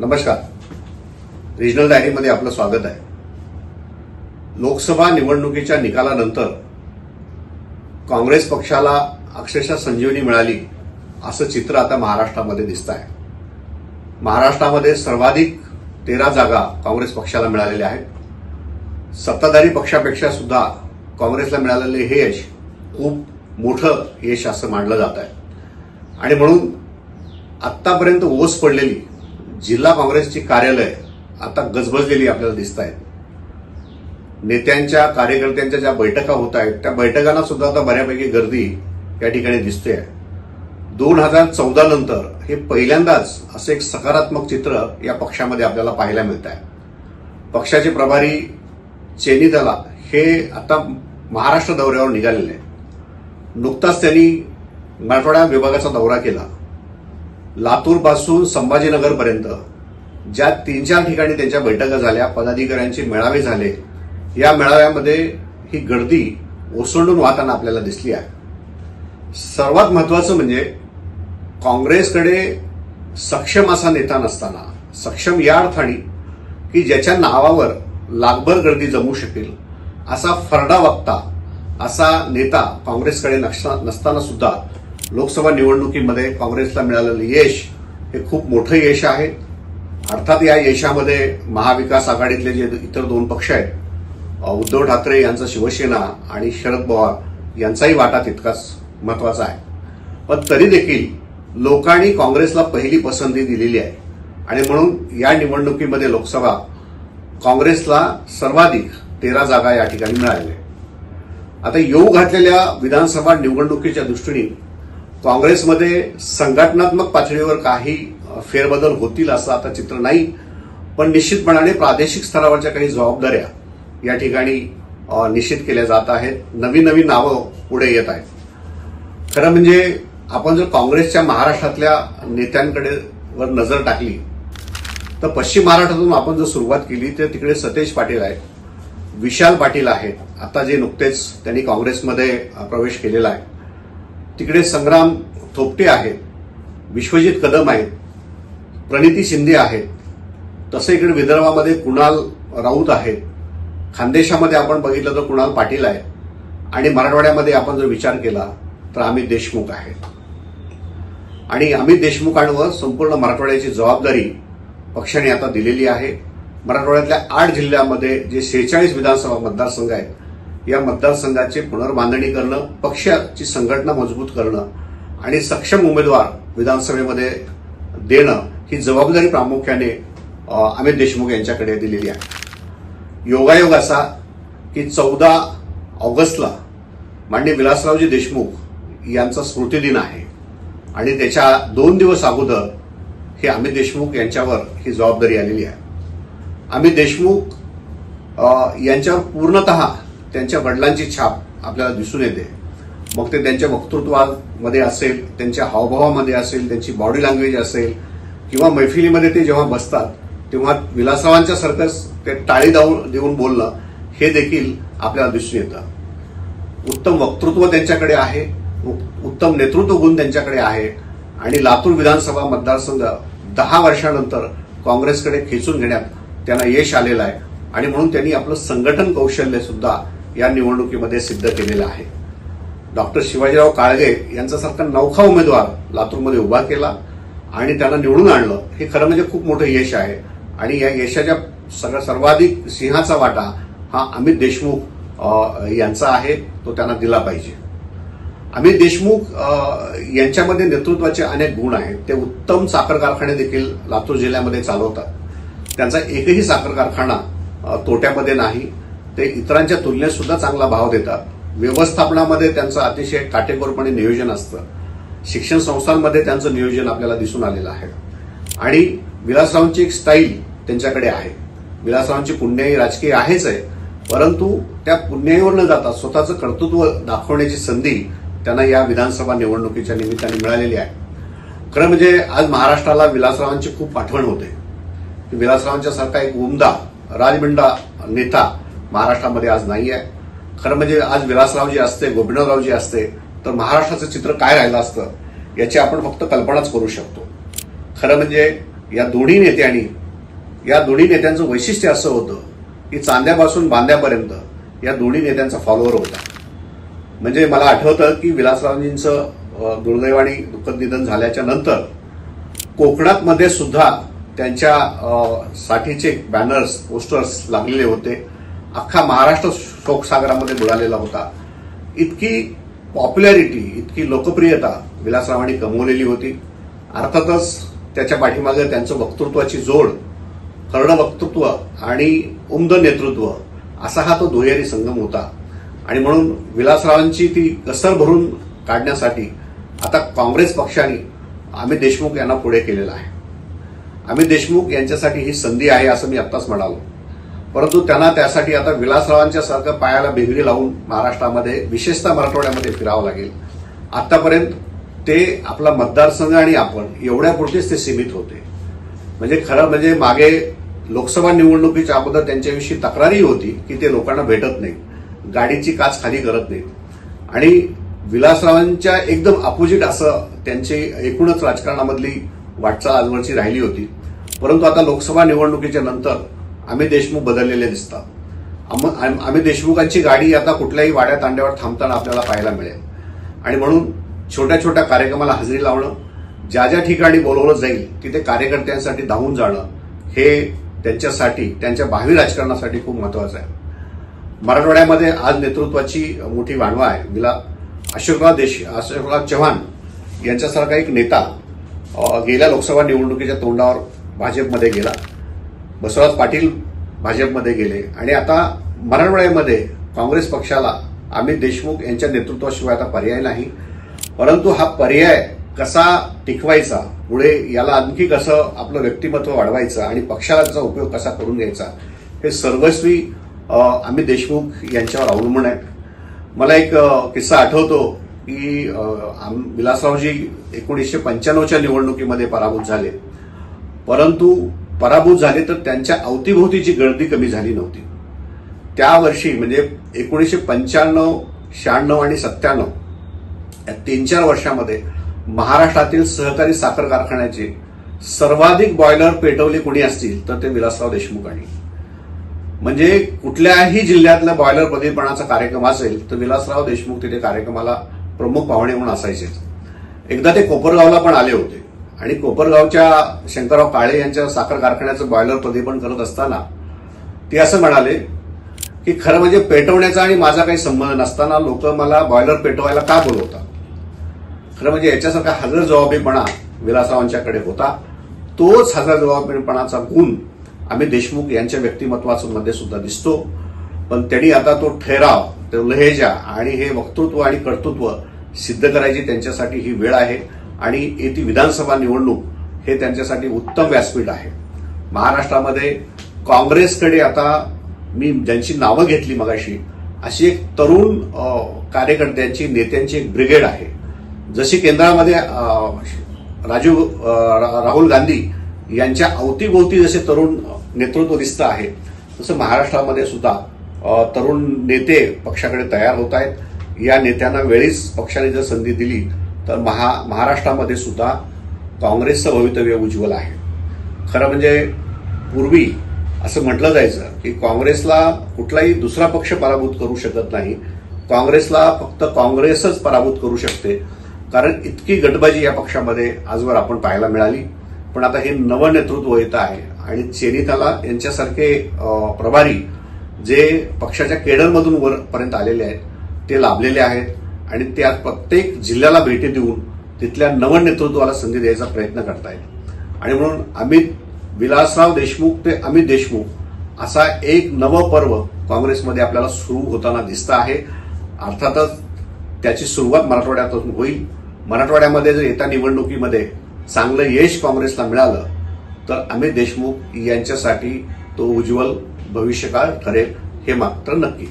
नमस्कार. रिजनल डायरीमध्ये आपलं स्वागत आहे. लोकसभा निवडणुकीच्या निकालानंतर काँग्रेस पक्षाला अक्षरशः संजीवनी मिळाली असं चित्र आता महाराष्ट्रामध्ये दिसत आहे महाराष्ट्रामध्ये सर्वाधिक तेरा जागा काँग्रेस पक्षाला मिळालेल्या आहेत. सत्ताधारी पक्षापेक्षा सुद्धा काँग्रेसला मिळालेले हे यश खूप मोठं यश असं मानलं जात आहे आणि म्हणून आत्तापर्यंत ओस पडलेली जिल्हा काँग्रेसची कार्यालय आता गजबजलेली आपल्याला दिसत आहेत नेत्यांच्या कार्यकर्त्यांच्या ज्या बैठका होत आहेत त्या बैठकांना सुद्धा आता बऱ्यापैकी गर्दी या ठिकाणी दिसते आहे. दोन हजार चौदा नंतर हे पहिल्यांदाच असं एक सकारात्मक चित्र या पक्षामध्ये आपल्याला पाहायला मिळत आहे. पक्षाचे प्रभारी चेनीतला हे आता महाराष्ट्र दौऱ्यावर निघालेले आहे नुकताच त्यांनी मराठवाडा विभागाचा दौरा केला. लातूरपासून संभाजीनगरपर्यंत ज्या तीन चार ठिकाणी त्यांच्या बैठका झाल्या पदाधिकाऱ्यांचे मेळावे झाले या मेळाव्यामध्ये ही गर्दी ओसंडून वाहताना आपल्याला दिसली आहे. सर्वात महत्वाचं म्हणजे काँग्रेसकडे सक्षम असा नेता नसताना सक्षम या अर्थाने की ज्याच्या नावावर लाखभर गर्दी जमू शकेल असा फरडा वक्ता असा नेता काँग्रेसकडे नसताना सुद्धा लोकसभा निवडणुकीमध्ये काँग्रेसला मिळालेलं यश हे खूप मोठं यश आहे. अर्थात या यशामध्ये महाविकास आघाडीतले जे इतर दोन पक्ष आहेत उद्धव ठाकरे यांचं शिवसेना आणि शरद पवार यांचाही वाटा तितकाच महत्त्वाचा आहे. पण तरी देखील लोकांनी काँग्रेसला पहिली पसंती दिलेली आहे. आणि म्हणून या निवडणुकीमध्ये लोकसभा काँग्रेसला सर्वाधिक तेरा जागा या ठिकाणी मिळालेल्या आहेत. आता येऊ घातलेल्या विधानसभा निवडणुकीच्या दृष्टीने काँग्रेसमध्ये संघटनात्मक पातळीवर काही फेरबदल होतील असं आता चित्र नाही पण निश्चितपणाने प्रादेशिक स्तरावरच्या काही जबाबदाऱ्या या ठिकाणी निश्चित केल्या जात आहेत. नवीन नवीन नावं पुढे येत आहेत. खरं म्हणजे आपण जर काँग्रेसच्या महाराष्ट्रातल्या नेत्यांकडे वर नजर टाकली तर पश्चिम महाराष्ट्रातून आपण जर सुरुवात केली तर तिकडे सतेज पाटील आहेत विशाल पाटील आहेत. आता जे नुकतेच त्यांनी काँग्रेसमध्ये प्रवेश केलेला आहे. तिकडे संग्राम थोपटे आहेत विश्वजित कदम आहेत प्रणिती शिंदे आहेत तसं इकडे विदर्भामध्ये कुणाल राऊत आहेत. खानदेशामध्ये आपण बघितलं तर कुणाल पाटील आहे आणि मराठवाड्यामध्ये आपण जर विचार केला तर अमित देशमुख आहेत. आणि अमित देशमुखांवर संपूर्ण मराठवाड्याची जबाबदारी पक्षाने आता दिलेली आहे. मराठवाड्यातल्या आठ जिल्ह्यामध्ये जे सेहेचाळीस विधानसभा मतदारसंघ आहेत या मतदारसंघाची पुनर्बांधणी करणं पक्षाची संघटना मजबूत करणं आणि सक्षम उमेदवार विधानसभेमध्ये देणं ही जबाबदारी प्रामुख्याने अमित देशमुख यांच्याकडे दिलेली आहे. योगायोग असा की चौदा ऑगस्टला माननीय विलासरावजी देशमुख यांचा स्मृतिदिन आहे आणि त्याच्या दोन दिवस अगोदर हे अमित देशमुख यांच्यावर ही जबाबदारी आलेली आहे. अमित देशमुख यांच्यावर पूर्णतः त्यांच्या वडिलांची छाप आपल्याला दिसून येते. मग ते त्यांच्या वक्तृत्वामध्ये असेल त्यांच्या हावभावामध्ये असेल त्यांची बॉडी लँग्वेज असेल किंवा मैफिलीमध्ये ते जेव्हा बसतात तेव्हा विलासरावांच्या सरकस ते टाळी दाऊन देऊन बोलणं हे देखील आपल्याला दिसून येतं. उत्तम वक्तृत्व त्यांच्याकडे आहे उत्तम नेतृत्व गुण त्यांच्याकडे आहे आणि लातूर विधानसभा मतदारसंघ दहा वर्षानंतर काँग्रेसकडे खेचून घेण्यात त्यांना यश आलेलं आहे. आणि म्हणून त्यांनी आपलं संघटन कौशल्य सुद्धा या निवडणुकीमध्ये सिद्ध केलेलं आहे. डॉक्टर शिवाजीराव काळगे यांच्यासारखा नौखा उमेदवार लातूरमध्ये उभा केला आणि त्यांना निवडून आणलं. हे खरं म्हणजे खूप मोठं यश आहे. आणि या यशाच्या सगळ्या सर्वाधिक सिंहाचा वाटा हा अमित देशमुख यांचा आहे. तो त्यांना दिला पाहिजे. अमित देशमुख यांच्यामध्ये नेतृत्वाचे अनेक गुण आहेत. ते उत्तम साखर कारखाने देखील लातूर जिल्ह्यामध्ये चालवतात. त्यांचा एकही साखर कारखाना तोट्यामध्ये नाही. ते इतरांच्या तुलनेत सुद्धा चांगला भाव देतात. व्यवस्थापनामध्ये त्यांचं अतिशय काटेकोरपणे नियोजन असतं. शिक्षण संस्थांमध्ये त्यांचं नियोजन आपल्याला दिसून आलेलं आहे. आणि विलासरावांची एक स्टाईल त्यांच्याकडे आहे. विलासरावांची पुण्याई राजकीय आहेच आहे परंतु त्या पुण्याईवर न जाता स्वतःचं कर्तृत्व दाखवण्याची संधी त्यांना या विधानसभा निवडणुकीच्या निमित्ताने मिळालेली आहे. खरं म्हणजे आज महाराष्ट्राला विलासरावांची खूप आठवण होते. विलासरावांच्या सारखा एक उमदा राजबिंडा नेता महाराष्ट्रामध्ये आज नाही आहे खरं म्हणजे आज विलासरावजी असते गोपीनाथरावजी असते तर महाराष्ट्राचं चित्र काय राहिलं असतं याची आपण फक्त कल्पनाच करू शकतो. खरं म्हणजे या दोन्ही नेत्यांनी या दोन्ही नेत्यांचं वैशिष्ट्य असं होतं की चांद्यापासून बांद्यापर्यंत या दोन्ही नेत्यांचा फॉलोअर होता. म्हणजे मला आठवतं की विलासरावजींचं दुर्दैवाने दुःखद निधन झाल्याच्यानंतर कोकणातमध्ये सुद्धा त्यांच्या साठीचे बॅनर्स पोस्टर्स लागलेले होते. अख्खा महाराष्ट्र शोकसागरामध्ये बुडालेला होता. इतकी पॉप्युलॅरिटी इतकी लोकप्रियता विलासरावांनी कमवलेली होती. अर्थातच त्याच्या पाठीमागे त्यांचं वक्तृत्वाची जोड खरडं वक्तृत्व आणि उमद नेतृत्व असा हा तो दुहेरी संगम होता. आणि म्हणून विलासरावांची ती कसर भरून काढण्यासाठी आता काँग्रेस पक्षाने अमित देशमुख यांना पुढे केलेलं आहे. अमित देशमुख यांच्यासाठी ही संधी आहे असं मी आत्ताच म्हणालो. परंतु त्यांना त्यासाठी आता विलासरावांच्या सारखं पायाला बेगडी लावून महाराष्ट्रामध्ये विशेषतः मराठवाड्यामध्ये फिरावं लागेल. आतापर्यंत ते आपला मतदारसंघ आणि आपण एवढ्यापुरतेच ते सीमित होते. म्हणजे खरं म्हणजे मागे लोकसभा निवडणुकीच्या अगोदर त्यांच्याविषयी तक्रारही होती की ते लोकांना भेटत नाहीत. गाडीची काच खाली करत नाहीत. आणि विलासरावांच्या एकदम अपोजिट असं त्यांची एकूणच राजकारणामधली वाटचाल आजवरची राहिली होती. परंतु आता लोकसभा निवडणुकीच्या नंतर अमित देशमुख बदललेले दिसतात. अमित देशमुखांची गाडी आता कुठल्याही वाड्या तांड्यावर थांबताना आपल्याला पाहायला मिळेल. आणि म्हणून छोट्या छोट्या कार्यक्रमाला हजेरी लावणं ज्या ज्या ठिकाणी बोलवलं जाईल तिथे कार्यकर्त्यांसाठी धावून जाणं हे त्यांच्यासाठी त्यांच्या भावी राजकारणासाठी खूप महत्वाचं आहे. मराठवाड्यामध्ये आज नेतृत्वाची मोठी वाणवा आहे. विला अशोकराव देश अशोकराव चव्हाण यांच्यासारखा एक नेता गेल्या लोकसभा निवडणुकीच्या तोंडावर भाजपमध्ये गेला. बसवराज पाटील भाजपमध्ये गेले. आणि आता मराठवाड्यामध्ये काँग्रेस पक्षाला अमित देशमुख यांच्या नेतृत्वाशिवाय आता पर्याय नाही. परंतु हा पर्याय कसा टिकवायचा पुढे याला आणखी कसं आपलं व्यक्तिमत्व वाढवायचं आणि पक्षाला त्याचा उपयोग कसा करून घ्यायचा हे सर्वस्वी अमित देशमुख यांच्यावर अवलंबून आहे. मला एक किस्सा आठवतो की आम- विलासरावजी एकोणीसशे पंच्याण्णवच्या निवडणुकीमध्ये पराभूत झाले. परंतु पराभूत झाले तर त्यांच्या अवतीभोवतीची गर्दी कमी झाली नव्हती. त्या वर्षी म्हणजे एकोणीसशे पंच्याण्णव शहाण्णव आणि सत्त्याण्णव या तीन चार वर्षामध्ये महाराष्ट्रातील सहकारी साखर कारखान्याचे सर्वाधिक बॉयलर पेटवले कुणी असतील तर ते विलासराव देशमुखांनी म्हणजे कुठल्याही जिल्ह्यातल्या बॉयलर पदवीपणाचा कार्यक्रम असेल तर विलासराव देशमुख तिथे कार्यक्रमाला प्रमुख पाहुणे म्हणून असायचेच. एकदा ते कोपरगावला पण आले होते. आणि कोपरगावच्या शंकरराव काळे यांच्या साखर कारखान्याचं बॉयलर प्रदीपन करत असताना ते असं म्हणाले की खरं म्हणजे पेटवण्याचा आणि माझा काही संबंध नसताना लोक मला बॉयलर पेटवायला का बोलवतात? खरं म्हणजे याच्यासारखा हजर जबाबीपणा विलासरावांच्याकडे होता. तोच हजर जबाबीपणाचा गुण आम्ही देशमुख यांच्या व्यक्तिमत्वाचं मध्ये सुद्धा दिसतो. पण त्यांनी आता तो ठेराव तो लहेजा आणि हे वक्तृत्व आणि कर्तृत्व सिद्ध करायची त्यांच्यासाठी ही वेळ आहे. आणि येती विधानसभा निवडणूक हे त्यांच्यासाठी उत्तम व्यासपीठ आहे. महाराष्ट्रामध्ये काँग्रेसकडे आता मी ज्यांची नावं घेतली मगाशी अशी एक तरुण कार्यकर्त्यांची नेत्यांची एक ब्रिगेड आहे. जशी केंद्रामध्ये राजीव रा- राहुल गांधी यांच्या अवतीभोवती जसे तरुण नेतृत्व दिसतं आहे तसं महाराष्ट्रामध्ये सुद्धा तरुण नेते पक्षाकडे तयार होत आहेत. या नेत्यांना वेळीच पक्षाने जर संधी दिली तर महा महाराष्ट्रामध्ये सुद्धा काँग्रेसचं भवितव्य उज्ज्वल आहे. खरं म्हणजे पूर्वी असं म्हटलं जायचं की काँग्रेसला कुठलाही दुसरा पक्ष पराभूत करू शकत नाही. काँग्रेसला फक्त काँग्रेसच पराभूत करू शकते. कारण इतकी गटबाजी या पक्षामध्ये आजवर आपण पाहायला मिळाली. पण आता हे नवं नेतृत्व येत आहे आणि चेनिताला यांच्यासारखे प्रभारी जे पक्षाच्या केडरमधून वरपर्यंत आलेले आहेत ते लाभलेले आहेत. आणि ते आज प्रत्येक जिल्ह्याला भेटी देऊन तिथल्या नवनेतृत्वाला संधी द्यायचा प्रयत्न करतायत आणि म्हणून अमित विलासराव देशमुख ते अमित देशमुख असा एक नवं पर्व काँग्रेसमध्ये आपल्याला सुरू होताना दिसतं आहे. अर्थातच त्याची सुरुवात मराठवाड्यातून होईल. मराठवाड्यामध्ये जर येत्या निवडणुकीमध्ये चांगलं यश काँग्रेसला मिळालं तर अमित देशमुख यांच्यासाठी तो उज्ज्वल भविष्यकाळ ठरेल हे मात्र नक्की.